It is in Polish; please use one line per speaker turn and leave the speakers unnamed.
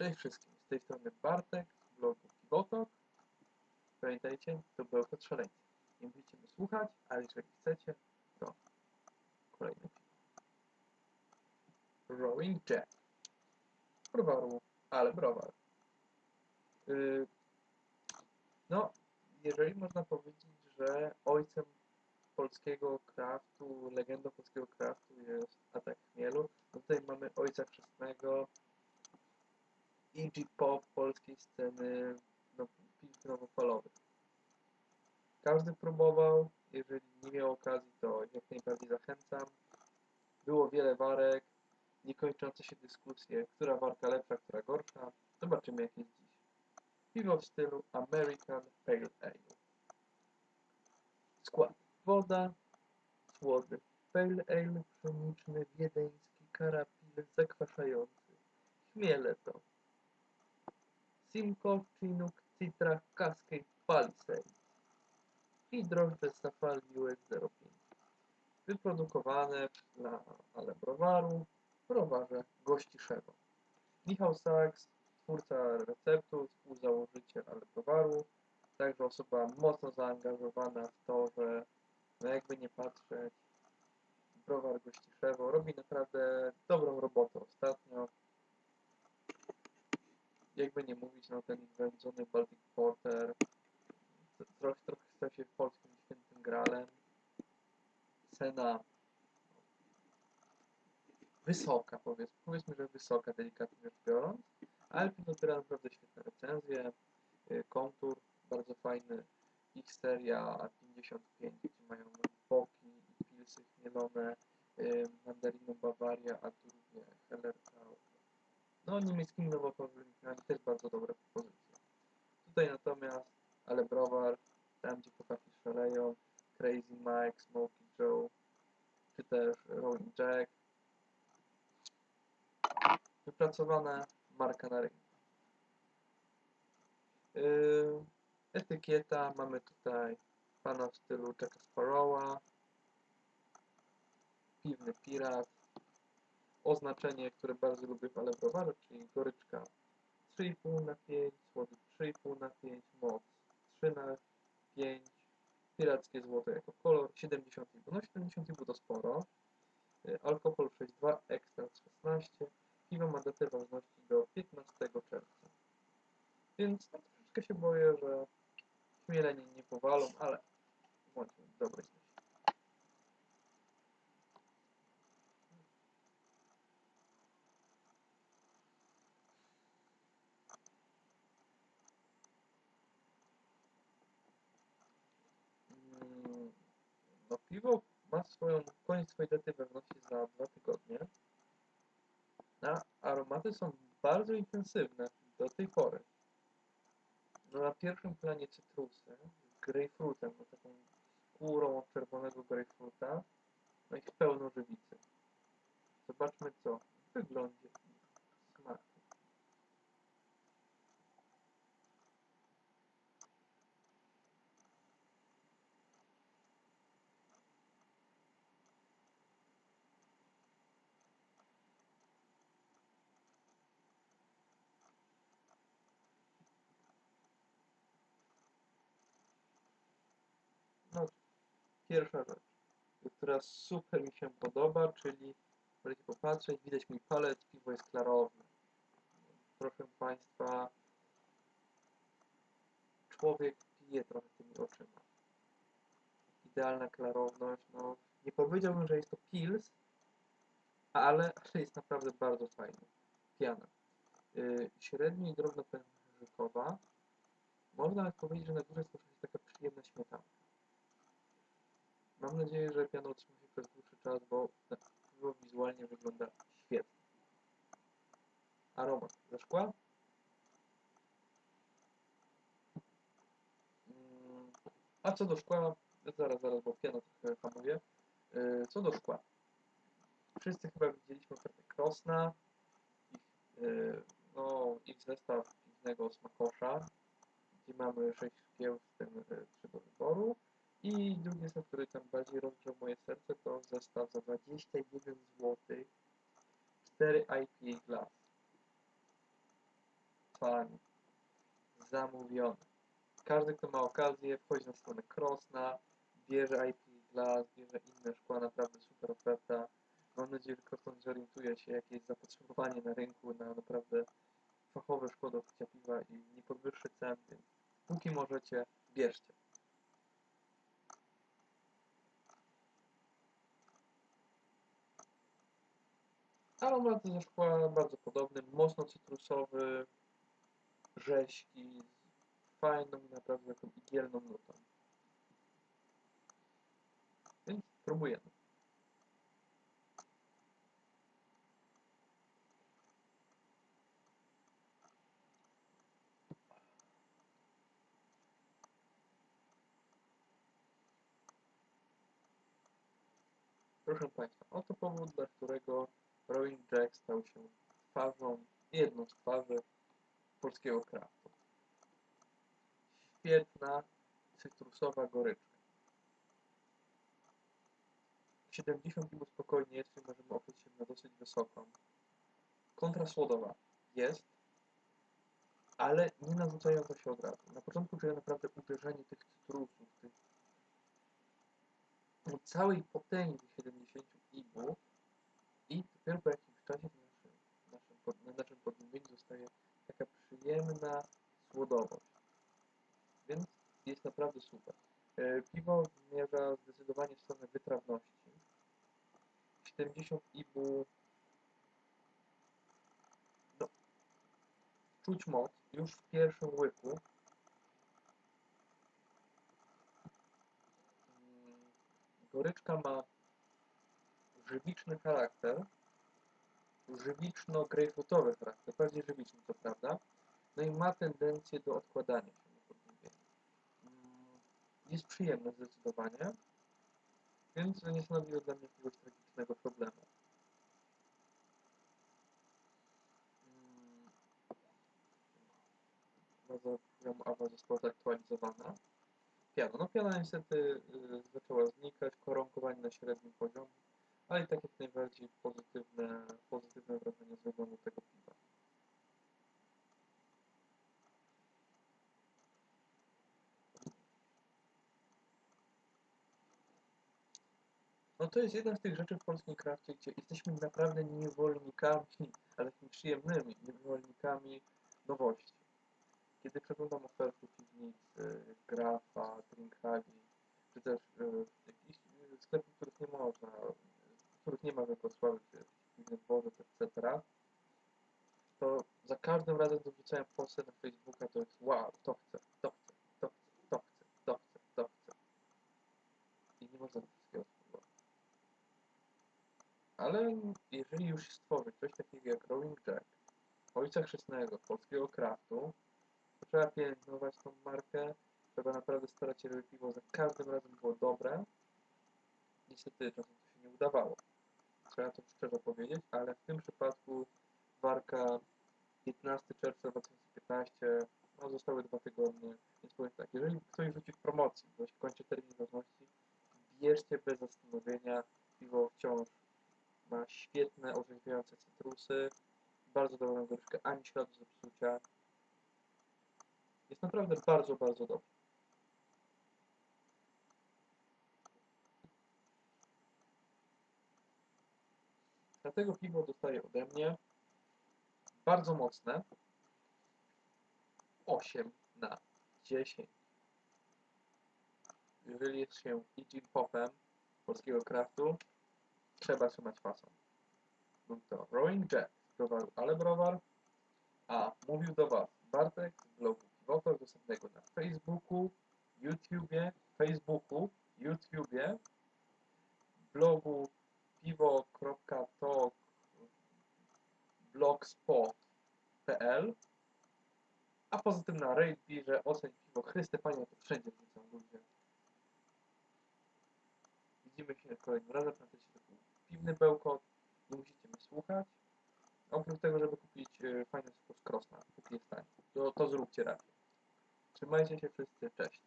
Cześć wszystkim, z tej strony Bartek z blogu Pivotok. Pamiętajcie, to bełkot szaleńcy. Nie musicie mnie słuchać, ale jeżeli chcecie, to kolejny film. Rowing Jack. Browaru, ale browar. Yy, no, jeżeli można powiedzieć, że ojcem polskiego craftu, legendą polskiego craftu jest Atak Chmielu, no tutaj mamy ojca chrzestnego, EG Pop polskiej sceny no, piłki nowofalowych. Każdy próbował, jeżeli nie miał okazji, to jak najbardziej zachęcam. Było wiele warek, niekończące się dyskusje, która warka lepsza, która gorsza. Zobaczymy jak jest dziś. Piwo w stylu American Pale Ale. Skład. Woda, słody, pale ale pszeniczny, wiedeński, Wyprodukowane dla Ale Browaru, browarze Gościszewo. Michał Saks, twórca receptu, współzałożyciel Ale Browaru, także osoba mocno zaangażowana w to, że no jakby nie patrzeć, browar Gościszewo robi naprawdę dobrą robotę ostatnio jakby nie mówić, no ten wędzony Baltic Porter trochę, trochę stał się polskim świętym gralem. Cena wysoka, powiedz, powiedzmy, że wysoka, delikatnie rzecz biorąc, ale piwo teraz naprawdę świetne recenzje, y, kontur bardzo fajny, ich seria 55, gdzie mają boki i pilsy chmielone, y, mandarinu Bavaria, a drugie Hellertau, no, niemieckimi nowopolskimi też bardzo dobre propozycje. Tutaj natomiast, ale browar, tam gdzie chłopaki szaleją, Crazy Mike, Smokey Joe, czy też Rolling Jack. Wypracowana marka na rynku. Yy, etykieta, mamy tutaj pana w stylu Jacka Sparrowa, piwny pirat, oznaczenie, które bardzo lubię w ale czyli goryczka 3,5 na 5, słody 3,5 na 5, moc 3 na 5, pirackie złoto jako kolor 70,5. No 70,5 to sporo. Y, alkohol 6,2, ekstrakt 16, piwo ma datę ważności do 15 czerwca. Więc no, troszeczkę się boję, że chmiele nie, powalą, ale bądźmy myśli. Mm, No piwo ma swoją, koniec swojej daty ważności za dwa tygodnie. A aromaty są bardzo intensywne do tej pory. No na pierwszym planie cytrusy z grejpfrutem, no taką skórą od czerwonego grejpfruta, no i pełno żywicy. Zobaczmy co w wyglądzie i smaku. No, pierwsza rzecz, która super mi się podoba, czyli możecie popatrzeć, widać mój palec, piwo jest klarowne. Proszę Państwa, człowiek pije trochę tymi oczyma. Idealna klarowność, no nie powiedziałbym, że jest to pils, ale, jest naprawdę bardzo fajny. Piana. Yy, średnio i drobno pęcherzykowa. Można nawet powiedzieć, że na górze jest taka przyjemna śmietanka. Mam nadzieję, że piano utrzyma się przez dłuższy czas, bo wizualnie wygląda świetnie. Aromat ze szkła. Mm, A co do szkła, zaraz, zaraz, bo piano trochę hamuje. Yy, Co do szkła. Wszyscy chyba widzieliśmy ofertę Krosna, ich, yy, no, ich zestaw piwnego smakosza, gdzie mamy 6 szkieł, w tym 3 do wyboru. I drugi zestaw, który tam bardziej rozgrzał moje serce, to zestaw za 21 zł, 4 IPA Glass. Pani. Zamówione. Każdy, kto ma okazję, wchodzi na stronę Krosna, bierze IP Glass, bierze inne szkła, naprawdę super oferta. Mam nadzieję, że Krosna zorientuje się, jakie jest zapotrzebowanie na rynku na naprawdę fachowe szkło do picia piwa i nie podwyższy cen, więc póki możecie, bierzcie. Aromat ze szkła bardzo podobny, mocno cytrusowy, rzeźki, z fajną, naprawdę taką igielną nutą. Więc próbujemy. Proszę Państwa, oto powód, dla którego Rowing Jack stał się twarzą, jedną z twarzy polskiego kraftu. Świetna, cytrusowa goryczka. 70 minut spokojnie jest, możemy oprzeć się na dosyć wysoką. Kontrasłodowa jest, ale nie narzucająca się od razu. Na początku czuję naprawdę uderzenie tych cytrusów, tych całej potęgi 70 IBU i dopiero po jakimś czasie w naszym, naszym, na naszym podniebieniu zostaje taka przyjemna słodowość. Więc jest naprawdę super. E, Piwo zmierza zdecydowanie w stronę wytrawności. 70 IBU no, czuć moc już w pierwszym łyku. Mm, Goryczka ma żywiczny charakter, żywiczno-grejpfrutowy charakter, bardziej żywiczny to prawda, no i ma tendencję do odkładania się. Mm, Jest przyjemne zdecydowanie, więc nie stanowi to dla mnie jakiegoś tragicznego problemu. Mm, Baza programu AWA została zaktualizowana. Piano. No piana niestety y, zaczęła znikać, koronkowanie na średnim poziomie, ale i tak jak najbardziej pozytywne, pozytywne wrażenie z wyglądu tego piwa. No to jest jedna z tych rzeczy w polskim krafcie, gdzie jesteśmy naprawdę niewolnikami, ale takimi przyjemnymi niewolnikami nowości. Kiedy przeglądam oferty piwnicy, Grafa, Drinkhagi, czy też y, jakichś y, sklepów, których nie można, których nie ma we Wrocławiu, piwnych dworzec, etc., to za każdym razem, gdy wrzucałem postę na Facebooka, to jest wow, to chcę, to chcę, to chcę, to chcę, to chcę, to chcę. I nie można wszystkiego spróbować. Ale jeżeli już stworzyć coś takiego jak Rolling Jack, ojca chrzestnego polskiego kraftu, to trzeba pielęgnować tą markę, trzeba naprawdę starać się, żeby piwo za każdym razem było dobre. Niestety czasem to się nie udawało. Trzeba to szczerze powiedzieć, ale w tym przypadku warka 15 czerwca 2015, no zostały dwa tygodnie, więc powiem tak, jeżeli ktoś rzuci w promocji, bo się kończy termin ważności, bierzcie bez zastanowienia, piwo wciąż ma świetne, orzeźwiające cytrusy, bardzo dobrą goryczkę, ani śladu zepsucia. Jest naprawdę bardzo, bardzo dobrze. Dlatego piwo dostaje ode mnie bardzo mocne 8 na 10. Jeżeli jest się Igin Popem polskiego kraftu, trzeba trzymać fason. Był to Rowing Jack z browaru Ale Browar, a mówił do Was Bartek z blogu Piwotor, dostępnego na Facebooku, YouTubie, Facebooku, YouTubie, blogu piwo.talk blogspot.pl a poza tym na Raidbirze oceń piwo Chryste Panie, to wszędzie wrzucam ludzie. Widzimy się kolejnym razem, pamiętajcie, to był piwny bełkot, nie musicie mnie słuchać. Oprócz tego, żeby kupić e, fajny sposób Krosna, póki jest. To, to zróbcie raczej. Trzymajcie się wszyscy, cześć.